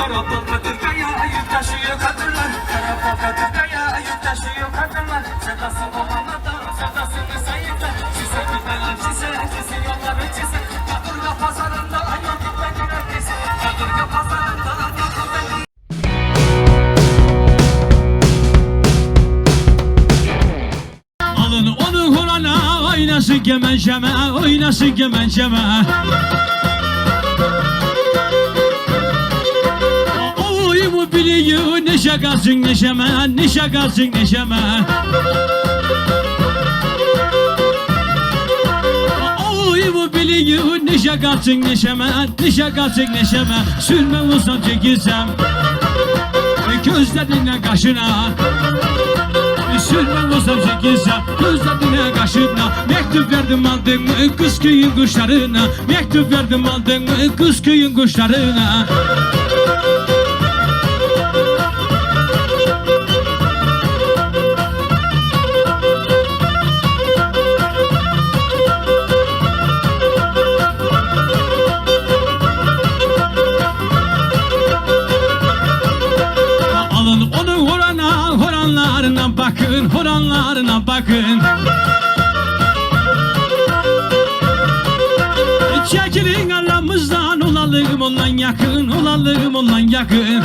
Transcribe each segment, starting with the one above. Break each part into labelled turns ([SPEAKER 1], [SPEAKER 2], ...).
[SPEAKER 1] Karabal gitmedi
[SPEAKER 2] Alın onu horana oynasın kemençeme oynasın kemençeme şakasın neşeme ne şakasın neşeme. Oy mu biliyor ne şakasın neşeme ne şakasın neşeme. Sürme olsam çekilsem Gözlerine kaşına. Sürmem olsam çekilsem Gözlerine kaşına. Mektup verdim aldın kız köyün kuşlarına. Mektup verdim aldın kız köyün kuşlarına bakın Çekilin aramızdan olalım ondan yakın olalım ondan yakın.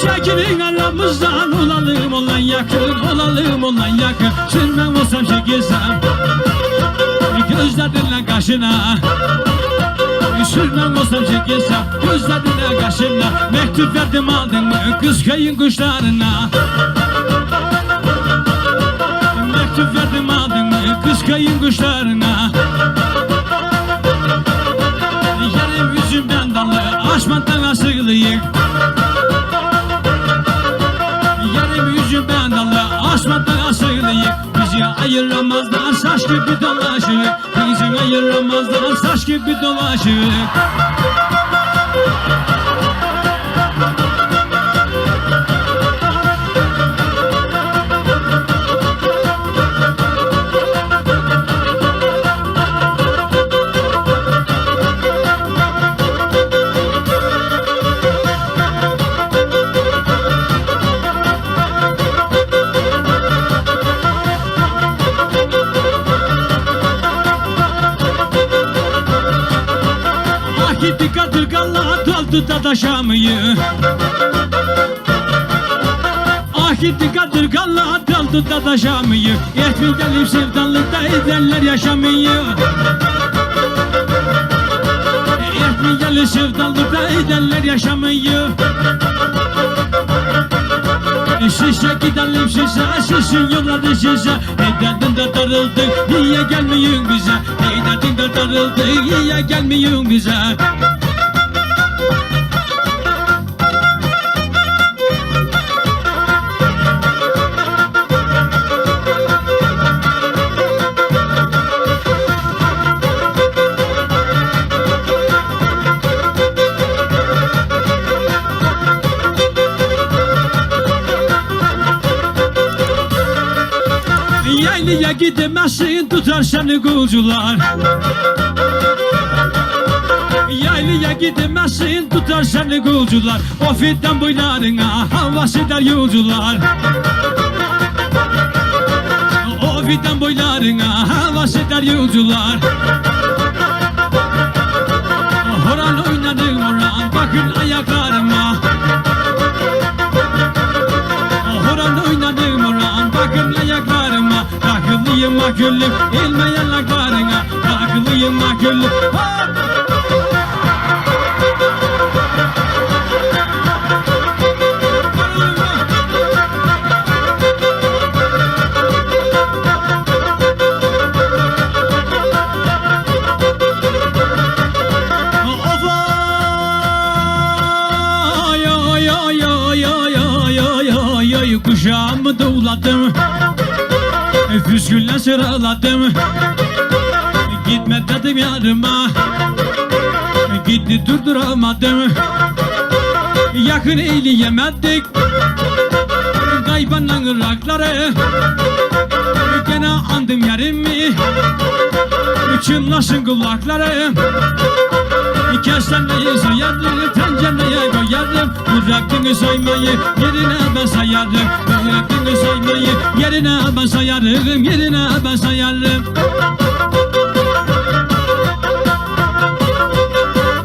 [SPEAKER 2] Çekilin aramızdan olalım ondan yakın olalım ondan yakın. Sürmem olsam çekilsem Gözlerinle kaşına Sürmem olsam çekilsem Gözlerine kaşına. Mektup verdim aldın mı Kız kayın kuşlarına? Mektup verdim aldın mı Kız kayın kuşlarına? Yarım yüzümden dallı Aşmantan asılıyık Yarım yüzümden dallı Aşmantan asılıyık Bizi ayıramazlar Saç gibi dolaşık Ayıramazlar Saç gibi dolaşık kadırgalar doldu da taşamayı Ah gitti kadırgalar doldu da taşamayı Yetmi gelip sevdalıkta ederler yaşamayı. Yetmi gelip sevdalıkta ederler yaşamayı. Şişe gidelim şişe, şişin yolları şişe Neden de darıldık, niye gelmiyorsun bize? Neden de darıldık, niye gelmiyorsun bize tutar seni kulcular Yaylaya gidemezsin tutar seni kulcular O fitten boylarına havas eder yolcular. O fitten boylarına havas eder yolcular. Horan oynadım horan bakın ayaklarıma. Horan oynadım horan bakın ayaklarıma Haklıyım ah gülüm, ilmeyenler karına Haklıyım ah gülüm, ha! Füskülle sıraladım. Gitme dedim yarıma Gitti durduramadım. Yakın eyleyemedik Kaybanlan ırakları Gene andım yerimi Çınlasın kulakları Kestendeyi soyarım tencereye koyarım Bıraktın soymayı yerine ben sayarım Bıraktın soymayı yerine ben sayarım Yerine ben sayarım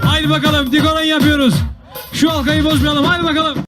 [SPEAKER 2] Haydi bakalım digoran yapıyoruz. Şu halkayı bozmayalım haydi bakalım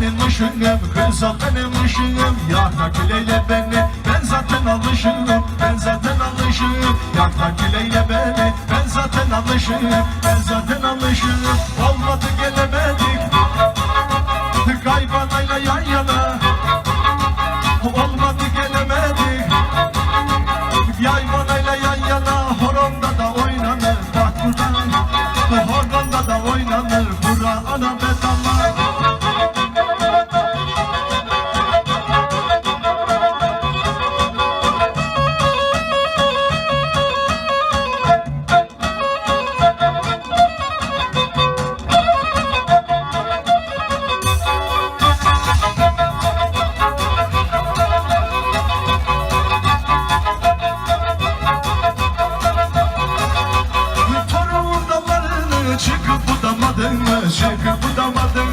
[SPEAKER 3] benim ışığım Kız ol benim ışığım Yakla kileyle beni ben zaten alışığım Ben zaten alışığım Yakla kileyle beni ben zaten alışığım Ben zaten alışığım Olmadı gelemedik Kaybanayla yan yana. Olmadı gelemedik Yayvanayla yan yana. Horonda da oynanır Bak buradan Horonda da oynanır Bura ana betallar budamadın mı? Çıkıp budamadın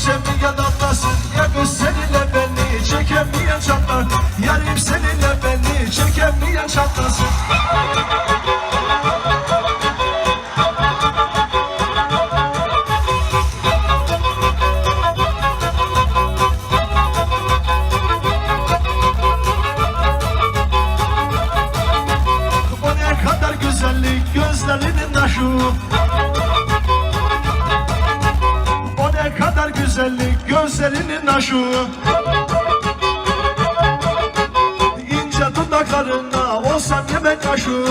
[SPEAKER 3] geçemeyen atlasın Yakın seninle beni çekemeyen çatlar Yarim seninle beni çekemeyen çatlasın güzellik gözlerinin aşı İnce dudaklarına olsam yemek aşı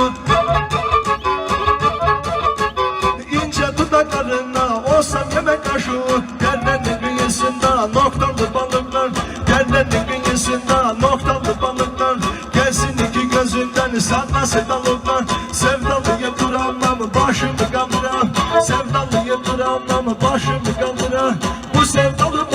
[SPEAKER 3] İnce dudaklarına olsam yemek aşı Dernenin bünyesinde noktalı balıklar. Dernenin bünyesinde noktalı balıklar. Gelsin iki gözünden sana sevdalıklar Sevdalıyım duramam başımı kandıran Sevdalıyım duramam başımı kandıran Bu sevdalı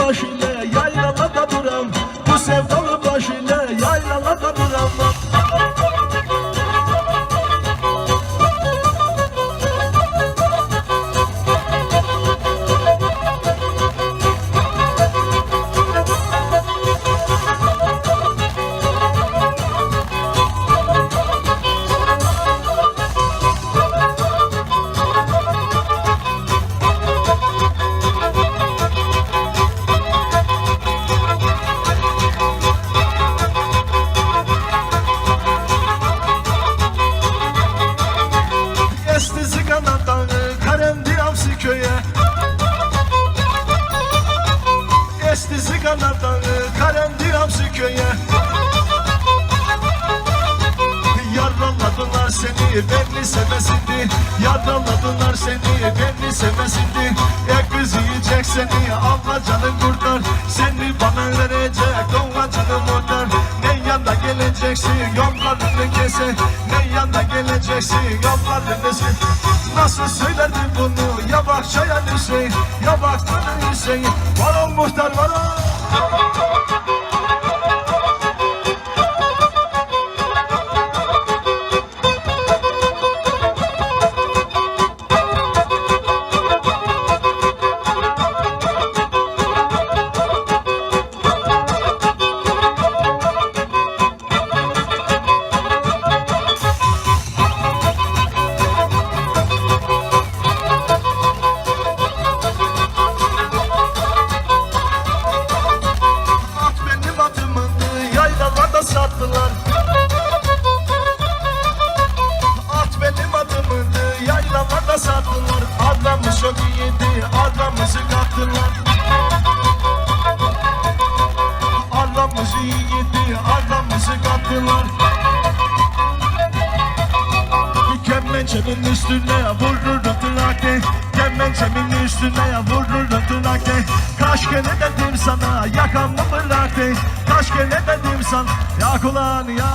[SPEAKER 3] beni sevmesindi Yaraladılar seni. Beni sevmesindi Ya kız yiyecek seni Allah canın kurtar. Seni bana verecek doğma canım ortar Ne yanda geleceksin yollarını kese. Ne yanda geleceksin yollarını kese Nasıl söylerdi bunu? Ya bak Şayan Hüseyin Ya bak Hüseyin. Var ol muhtar var ol sattılar. At benim atımı yaylalarda sattılar. Adamı çok iyiydi adamımızı kattılar. Adamımızı iyiydi adamımızı kattılar. Kemençemin üstüne vururum tırnakte Kemençemin üstüne vururum tırnakte Kaç kere dedim sana kere dedim sana yak ulan ya